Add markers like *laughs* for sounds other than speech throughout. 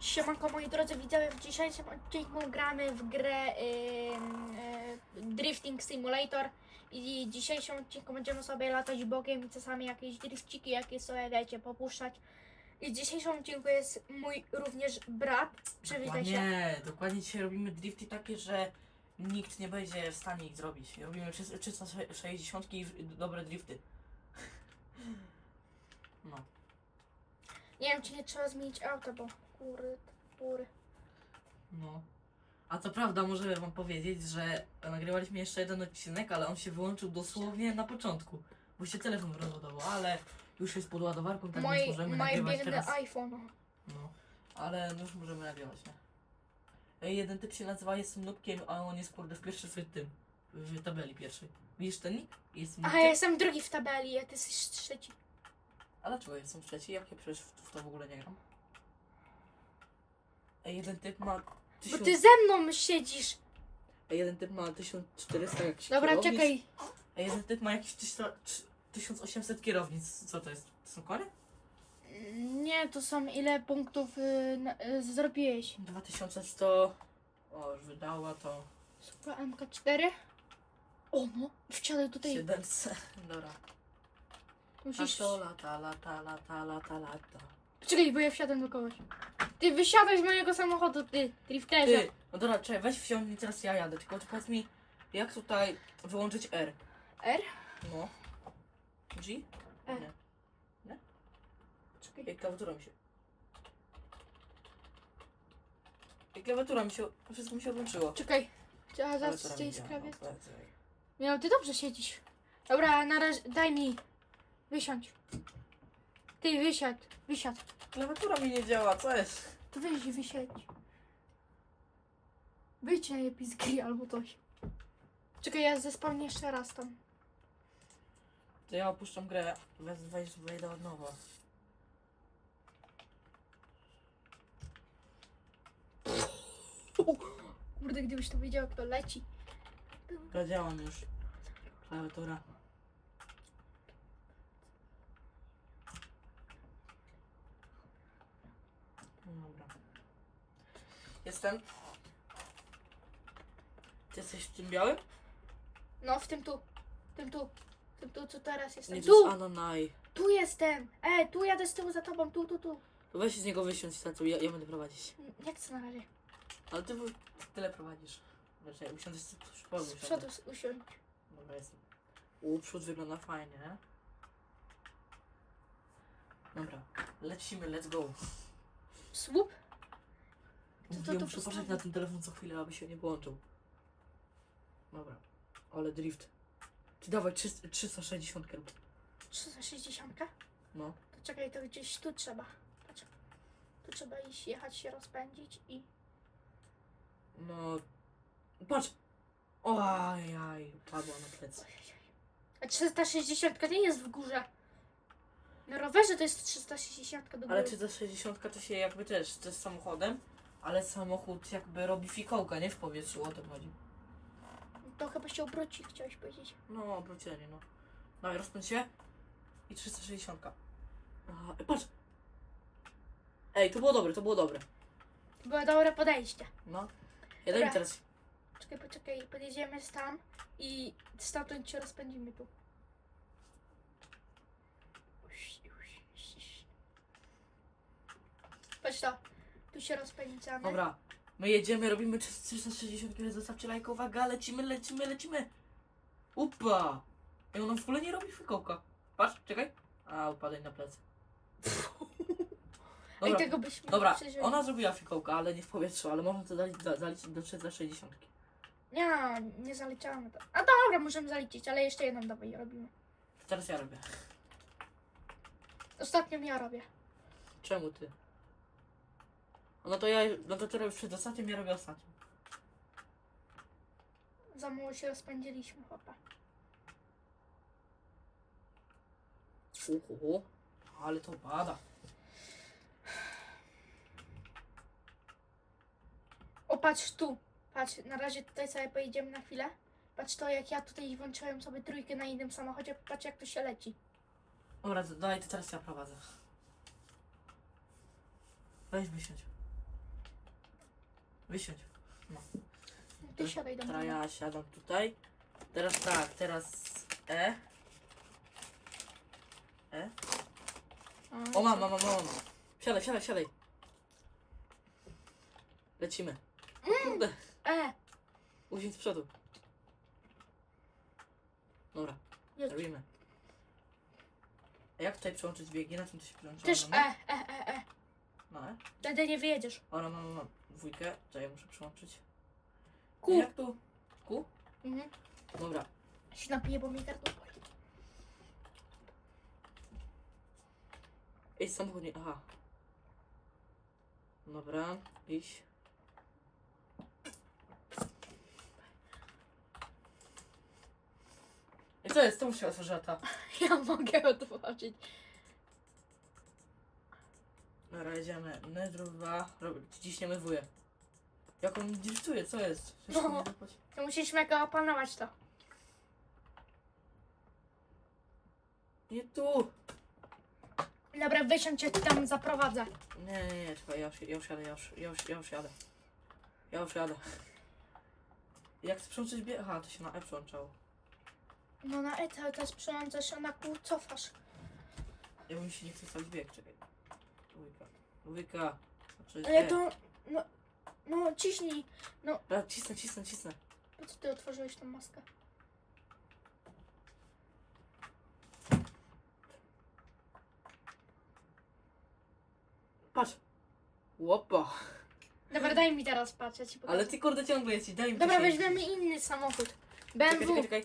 Siemanko moi drodzy widzowie, w dzisiejszym odcinku gramy w grę ym, y, Drifting Simulator i w dzisiejszym odcinku będziemy sobie latać bokiem i czasami jakieś drifciki, jakie sobie wiecie, popuszczać. I w dzisiejszym odcinku jest mój również brat, przywitaj się. Nie, dokładnie dzisiaj robimy drifty takie, że nikt nie będzie w stanie ich zrobić. Robimy 300 360 i dobre drifty. *laughs* No. Nie wiem czy nie trzeba zmienić auta, bo kury, kury. No. A co prawda może wam powiedzieć, że nagrywaliśmy jeszcze jeden odcinek, ale on się wyłączył dosłownie na początku. Bo się telefon rozładował, ale już jest pod ładowarką, tak Mój, więc możemy mój nagrywać biedny teraz. iPhone. No. Ale już możemy nagrywać, nie? Ej, jeden typ się nazywa Jestem nubkiem, a on jest kurde w pierwszy w tym. W tabeli pierwszej. Widzisz ten nick? Jestem A nubkiem. ja jestem drugi w tabeli, a ty jesteś trzeci. A dlaczego jestem trzeci? Jak ja przecież w, w to w ogóle nie gram? Ej, jeden typ ma Bo 1000... ty ze mną siedzisz. Ej, jeden typ ma 1400 jakiś Dobra, kierownic. czekaj. Ej, jeden typ ma jakieś 300 trz- 1800 kierownic. Co to jest? To są kory? Nie, to są ile punktów y, na, y, zrobiłeś? 2100... O, już wydała to... Super MK4? O no, wsiadaj tutaj. 700... Dobra. Musisz... lata, lata, lata, lata, lata. Czekaj, bo ja wsiadam do kogoś. Ty wysiadaj z mojego samochodu, ty, drifterze. Ty, no dobra, czekaj, weź wsiądź i teraz ja jadę, tylko ty powiedz mi, jak tutaj wyłączyć R? R? No. G? E. Nie. Czekaj. Jak klawiatura mi się... Jak klawiatura mi się... Wszystko mi się odłączyło. Czekaj. Trzeba Klawiatura zacząć mi tej działa, sprawie. powiedz, ej. Nie, no ty dobrze siedzisz. Dobra, na razie, daj mi. Wysiądź. Ty, wysiadł, wysiadł. Klawiatura mi nie działa, co jest? To weź i wysiedź. Wyjdź z gry albo coś. Czekaj, ja zespawnię jeszcze raz tam. To ja opuszczam grę, weź, weź wejdę od nowa. Kurde, gdybyś to wiedział, jak to leci. Dobra, działam już. Klawiatura. Jestem. Ty jesteś w tym białym? No, w tym tu. W tym tu. W tym tu, co teraz jestem. Nie, to Tu! jest Ananaj. Tu jestem! E, tu jadę z tyłu za tobą, tu, tu, tu. To weź z niego wysiąść stąd, ja, ja będę prowadzić. Nie chcę na razie. Ale ty w- tyle prowadzisz. Znaczy, ja usiądę z przodu. Z usiądę. przodu s- usiądź. Dobra, jestem. U, przód wygląda fajnie. Dobra, lecimy, let's go. Słup? To- to- muszę postawię. patrzeć na ten telefon co chwilę, aby się nie włączył. Dobra, ale drift. Ty dawaj 300 360 rób. 360? No. To czekaj, to gdzieś tu trzeba. Patrz. Tu trzeba iść, jechać się rozpędzić i... No. Patrz! Ojaj, padła na plecy. A 360 nie jest w górze. Na rowerze to jest 360 do góry. Ale 360 to się jakby też, to jest samochodem, ale samochód jakby robi fikołka, nie w powietrzu, o to chodzi. To chyba się obróci, chciałeś powiedzieć. No, obrócenie, no. Dawaj, rozpędź się. I 360. Aha, ej, patrz! Ej, to było dobre, to było dobre. To było dobre podejście. No. Ja daj Dobra. mi teraz. Czekaj, poczekaj, podjedziemy tam i stamtąd się rozpędzimy tu. Patrz to, tu się rozpędzamy. Dobra. My jedziemy, robimy 360 km, zostawcie lajka, uwaga, lecimy, lecimy, lecimy. Upa! Ej, ona w ogóle nie robi fikołka. Patrz, czekaj. A, upadaj na plecy. *laughs* Ej, Dobra, tego byśmy dobra, przeżyli. ona zrobiła fikołka, ale nie w powietrzu, ale można to zaliczyć, za- zaliczyć do 360. Nie, nie zaliczamy to. A dobra, możemy zaliczyć, ale jeszcze jedną dawaj robimy. Teraz ja robię. Ostatnią ja robię. Czemu ty? No to ja, no to robisz przed ostatnim, ja robię ostatnim. Za mało się rozpędziliśmy, chłopa. Uhu, ale to pada. O, patrz tu. Patrz, na razie tutaj sobie pojedziemy na chwilę. Patrz to, jak ja tutaj włączyłem sobie trójkę na innym samochodzie. Patrz, jak to się leci. Dobra, to daj, to teraz ja prowadzę. Weź wysiądź. Wysiądź. Ty siadaj do Teraz mnie. ja siadam tutaj. Teraz tak, teraz E. E. O, mam, mam, mam, mam. Siadaj, siadaj, siadaj. Lecimy. O kurde, E, usiądź z przodu. Dobra, jedź. robimy. A jak tutaj przełączyć biegi? Na czym to się przełącza? Też No, E, E, E, E. No, e. Wtedy nie wyjedziesz. Ora, mam, mam, mam. Dwójkę. Czekaj, muszę przełączyć. Ku. Jak tu? Ku? Mhm. Dobra. Się napiję, bo mnie gardło boli. Ej, samochód nie... Aha. Dobra, idź. I co jest? To się otworzyła ta. *laughs* Ja mogę otworzyć. Dobra, jedziemy. Nedru 2. Rob- Ciśniemy dwóje. Jak on driftuje, co jest? Przecież No. nie zapłaci- To musisz mega opanować to. Nie tu! Dobra, wysiądź, ja ci tam zaprowadzę. Nie, nie, nie, czekaj, ja już, ja już jadę, ja już, ja już, ja już jadę. Ja już jadę. Jak przełączyć bieg? Aha, to się na E przełączało. No na ETA to jest przełączasz, a na kół cofasz. Ja bym się nie chce stać bieg, czekaj. Dwójka. Znaczy, Ale E. to... No... No ciśnij. Dobra, cisnę, cisnę, cisnę. Po co ty otworzyłeś tą maskę? Patrz. Łopa. Dobra, daj mi teraz patrzeć. Ale ty kurde ciągle jesteś, daj mi Dobra, to się- weźmiemy inny samochód. Czekaj, BMW. czekaj, czekaj.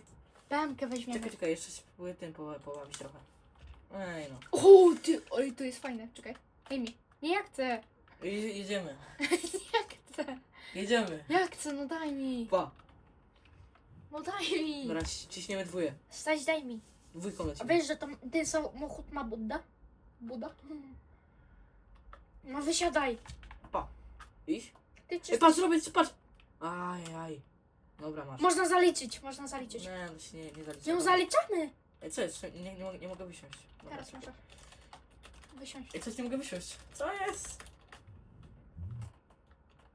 BMW weźmiemy. Czekaj, czekaj, jeszcze się próbuję tym poła- poławić trochę. Ej no. O, ty, oj, to jest fajne. Czekaj. Daj mi. Nie, ja chcę. Je- jedziemy. *laughs* Ja chcę. Jedziemy. Ja chcę, no daj mi. Pa. No daj mi. Dobra, ci- ciśniemy dwóje. Staś, daj mi. Dwójką A lecimy. wiesz, że to, ten samochód ma Budda? Buda? No wysiadaj. Iść? Ty czy... Ej, patrz, robię, patrz. Aj, aj. Dobra, masz. Można zaliczyć, można zaliczyć. Nie, to się nie, nie zalicza. Ją zaliczamy. Ej, co jest? Nie, nie, mogę, nie mogę wysiąść. Dobra. Teraz możesz. Wysiąść. Ej, coś nie mogę wysiąść. Co jest?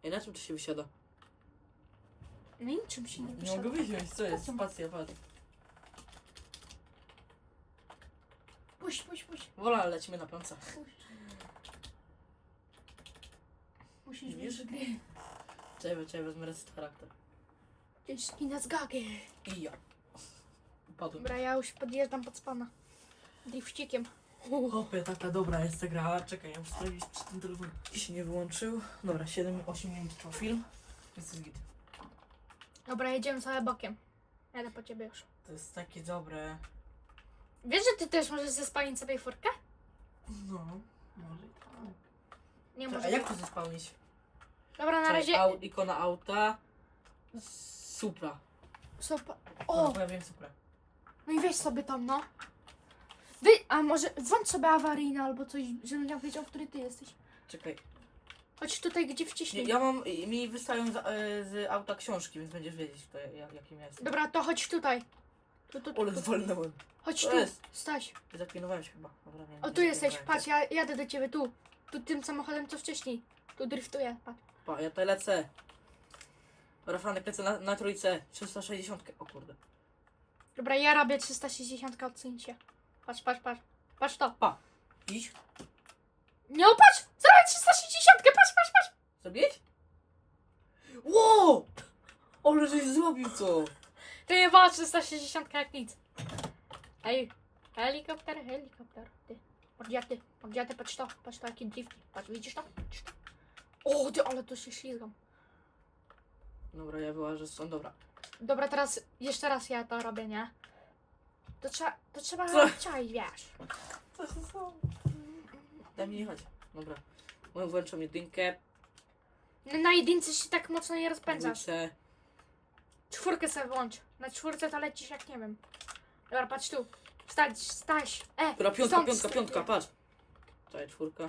Ej, na czym to się wysiada? No niczym się nie Nie wysiada. mogę wysiąść, co jest? Spacja, patrz. Puść, puść, puść. Wola, lecimy na puść. Musisz Widzisz? wyjść gry. Czekaj, czekaj, wezmę reset charakter. Gdzieś skinę z gagę. I ja. Padłem. Dobra, ja już podjeżdżam pod spana. Drifcikiem. Hopie, taka dobra jest ta gra. Czekaj, ja muszę sprawdzić, czy ten telefon się nie wyłączył. Dobra, 7-8 minut trwa film. Jest jest git. Dobra, jedziemy sobie bokiem. Jadę po ciebie już. To jest takie dobre. Wiesz, że ty też możesz zespalić sobie furkę? No, może i tak. Nie A może. jak to zespałnić? Dobra, na Czekaj, razie. Au, ikona auta. Supra. Super. O, O, pojawiłem Supra. no i weź sobie tam, no. Wy, a może włącz sobie awaryjne albo coś, żebym ja wiedział, który ty jesteś. Czekaj. Chodź tutaj, gdzie wciśnij. ja mam, mi wystają z, e, z auta książki, więc będziesz wiedzieć, kto, ja- jakim ja jestem. Dobra, to chodź tutaj. Tu, tu, tu, Ole, tu. zwolnąłem. Chodź tu, jest. Staś. Zaklinowałem się chyba. Dobra, nie, O, nie tu jesteś, zaklinowałem patrz, ja jadę do ciebie, tu. Tu tym samochodem, co wcześniej. Tu driftuję, patrz. Pa, ja tutaj lecę. Dobra, Franek, lecę na, na trójce. 360. O kurde. Dobra, ja robię 360, odsuń się. Patrz, patrz, patrz. Patrz to. Iść? Nie, o, patrz! Zrobię 360, patrz, patrz, patrz! Zrobić? Wow! Ale żeś zrobił co? Ty nie ma 360 jak nic. Ej, helikopter, helikopter. Ty, odjaty, odjaty, patrz to, patrz to, jaki drift. Patrz, widzisz to? Widzisz to? O, ty, ale to się ślizgam. Dobra, ja wyłażę stąd, dobra. Dobra, teraz, jeszcze raz ja to robię, nie? To trzeba, to trzeba Co? czaić, wiesz. Co się stało? Daj mi jechać. Dobra. Moją włączam jedynkę. Na jedynce się tak mocno nie rozpędzasz. Dwójce. Czwórkę sobie włącz. Na czwórce to lecisz jak nie wiem. Dobra, patrz tu. Stać, staś. E, Dobra, piątka, stąd piątka, stąd, piątka, patrz. Czekaj, czwórka.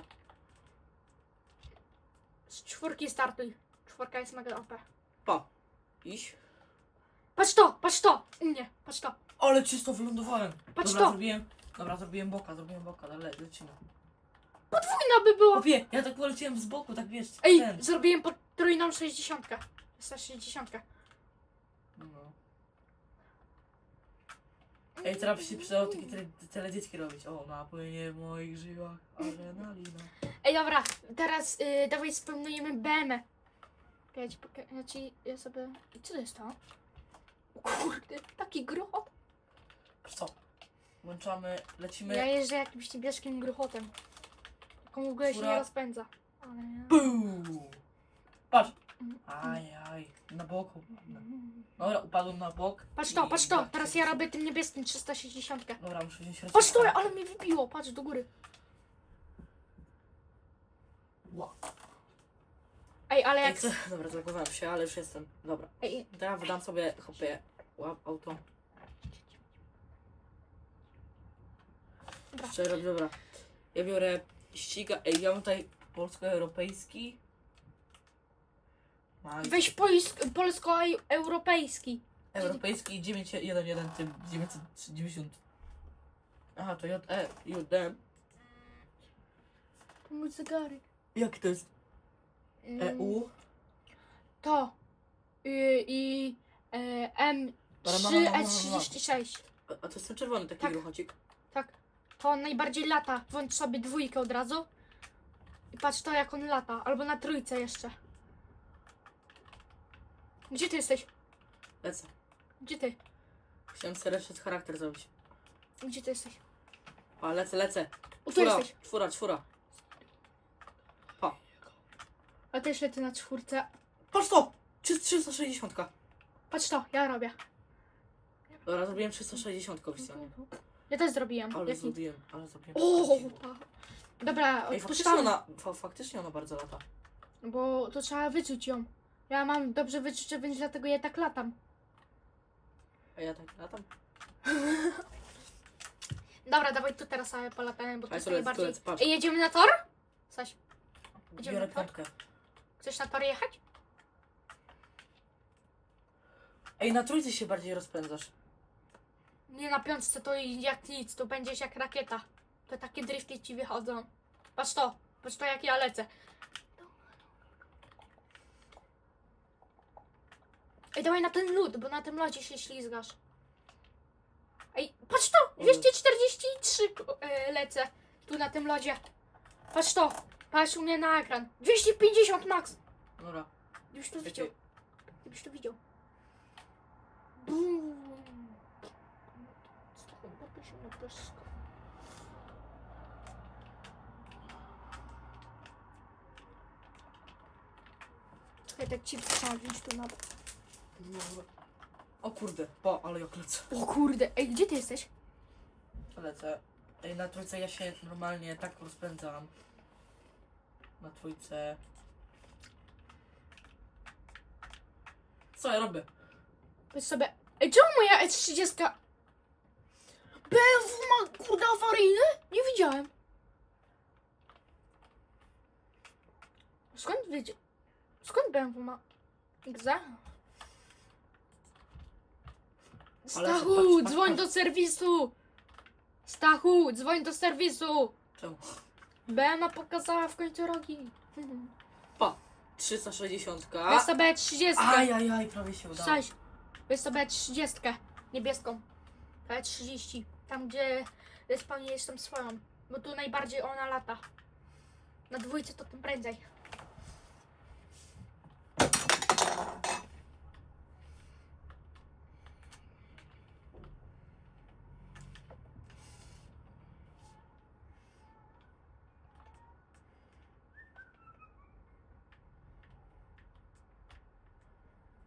Z czwórki startuj. Czwórka jest mega OP. Pa. Iść. Patrz to, patrz to. U mnie, patrz to. Ale czysto wylądowałem. Patrz dobra, to. zrobiłem. Dobra, zrobiłem boka, zrobiłem boka, ale le- lecimy. Podwójna by była. Opie, ja tak poleciałem z boku, tak wiesz, Ej, ten. zrobiłem potrójną 60. 360. No. Ej, teraz by się przydało takie tele, teledyski robić. O, napłynie w moich żyłach adrenalina. Ej, dobra, teraz y, dawaj spełnujemy BM. Ja ci poka- ja ci ja sobie. Co to jest to? O Kurde, taki gruchot. Co? Włączamy, lecimy. Ja jeżdżę jakimś niebieskim gruchotem. Tylko w ogóle się Fura. nie rozpędza. Ale. Buu! Patrz! Mm, Aj, aj, na boku. Dobra, upadłem na bok. Patrz to, i patrz to. Teraz ja robię tym niebieskim 360. Dobra, muszę wziąć Patrz to, ale mi wybiło. Patrz do góry. Ła. Ej, ale Ej, jak. co? Dobra, zagłowałem się, ale już jestem. Dobra. Ej, Teraz wydam sobie hopie łap auto. Dobra. Szczerze, dobra. Ja biorę ściga. Ej, ja mam tutaj polsko-europejski. Maj. weź polis- polsko-europejski. Europejski 911 tym 990. Aha, to JE, JD. To mój zegarek. Jak to jest? Mm, EU? To. Y, I e, mam, mam, mam, mam. M3S36. A, a to jest ten czerwony taki Tak. ruchocik. To on najbardziej lata. Włącz sobie dwójkę od razu. I patrz to jak on lata. Albo na trójce jeszcze. Gdzie ty jesteś? Lecę. Gdzie ty? Chciałem sobie lepszy charakter zrobić. Gdzie ty jesteś? A, lecę, lecę. O, tu jesteś. czwóra, czwóra. A też lecę na czwórce. Patrz to! 360. Patrz to, ja robię. Dobra, zrobiłem 360 oficjalnie. Ja też zrobiłem. Ale Jak nic. zrobiłem, ale zrobiłem. O! 360. pa. Dobra, Ej, faktycznie odpuszczamy. ona, fa, faktycznie ona bardzo lata. Bo to trzeba wyczuć ją. Ja mam dobrze wyczucie, więc dlatego ja tak latam. A ja tak latam. *laughs* Dobra, dawaj tu teraz sobie polatamy, bo to Ale jest najbardziej... patrz. Ej, jedziemy na tor? Saś, Idziemy Biorę na tor? piątkę. chcesz na tor jechać? Ej, na trójce się bardziej rozpędzasz. Nie, na piątce to jak nic, to będziesz jak rakieta. To takie drifty ci wychodzą. Patrz to, patrz to jak ja lecę. Ej, dawaj na ten lód, bo na tym lodzie się ślizgasz. Ej, patrz to! 243 e, lecę tu na tym lodzie. Patrz to, patrz u mnie na ekran. 250 max! Dobra. Gdybyś to widział. Gdybyś to widział. Bum. Pysko. Czekaj, tak ci wziąć tu na... O kurde, po, ale jak lecę. O kurde, ej, gdzie ty jesteś? Lecę. Ej, na trójce ja się normalnie tak rozpędzam. Na trójce. Co ja robię? Powiedz sobie... Ej, czemu moja S30... BMW ma kurde awaryjny? Nie widziałem. Skąd wiedział? Skąd BMW ma... Gza? Stachu, dzwoń do serwisu! Stachu, dzwoń do serwisu! Czemu? BMA pokazała w końcu rogi. Pa! 360. Weź sobie 30. Aj, aj, aj, prawie się udało. Cześć. Weź sobie 30. Niebieską. Ale 30. Tam gdzie spełnię jestem swoją. Bo tu najbardziej ona lata. Na dwójce to tym prędzej.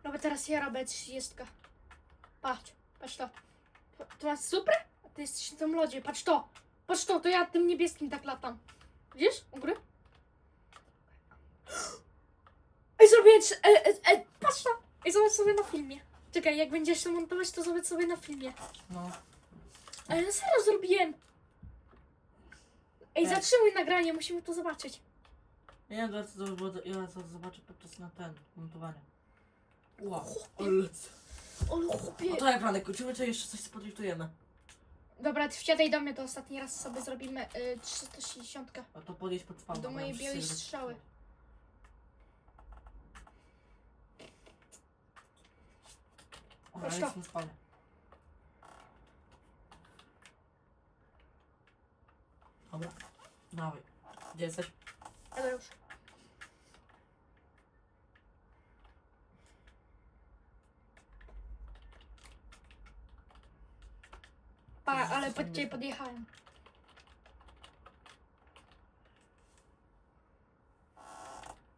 Bo teraz ja robię 30. Patrz, patrz to. To- To masz super? Ty jesteś na tym lodzie. Patrz to. Patrz to, to ja tym niebieskim tak latam. Widzisz? U góry? *gasps* Ej, zrobię... E, e, e, patrz to. Ej, zobacz sobie na filmie. Czekaj, jak będziesz to montować, to zobacz sobie na filmie. No. Ale na serio zrobiłem. Ej, zatrzymuj nagranie, musimy to zobaczyć. Nie, to, to, to, ja to zobaczę podczas na ten, montowania. Wow, ale lecę. O, chłopie. No to jak Franek, kończymy, czy jeszcze coś spodriftujemy? Dobra, wsiadaj do mnie, to ostatni raz sobie zrobimy y, 360. A to podjedź pod spawna. Do bo mojej ja białej strzały. Dobra, Chodź to. spawnie. Dobra, dawaj. Gdzie jesteś? Ale już. Pa, ale pod ciebie podjechałem.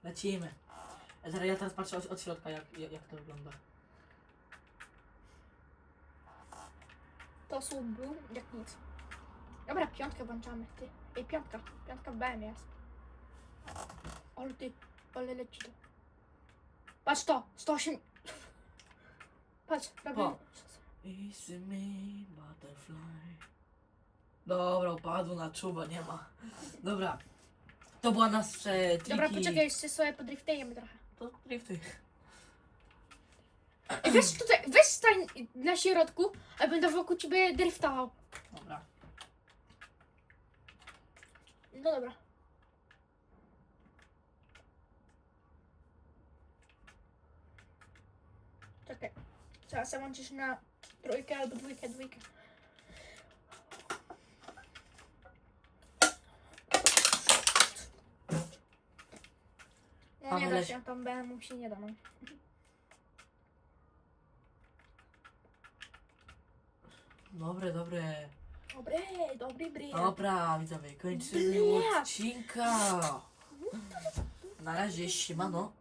Lecimy. Ja teraz, ja teraz patrzę od, od środka, jak, jak, jak to wygląda. To słup był jak nic. Dobra, piątkę włączamy, ty. Ej, piątka. Piątka w BM jest. Ale ty, ale leci to. Patrz to, 108. *laughs* Patrz, robię. O. Easy me, butterfly. Dobra, upadł na czuba, nie ma. Dobra. To była nasze triki. Dobra, poczekaj, jeszcze sobie podriftujemy trochę. To drifty. Ej, weź tutaj, weź stań na środku, a będę wokół ciebie driftował. Dobra. No dobra. Czekaj. Teraz łączysz na trójkę albo dwójkę, dwójkę. No nie Mamy da leś- się, tam BM się nie da, no. Dobre, dobre. Dobry, dobry bry. Dobra, widzowie, kończymy Nie. odcinka. Na razie, siemano.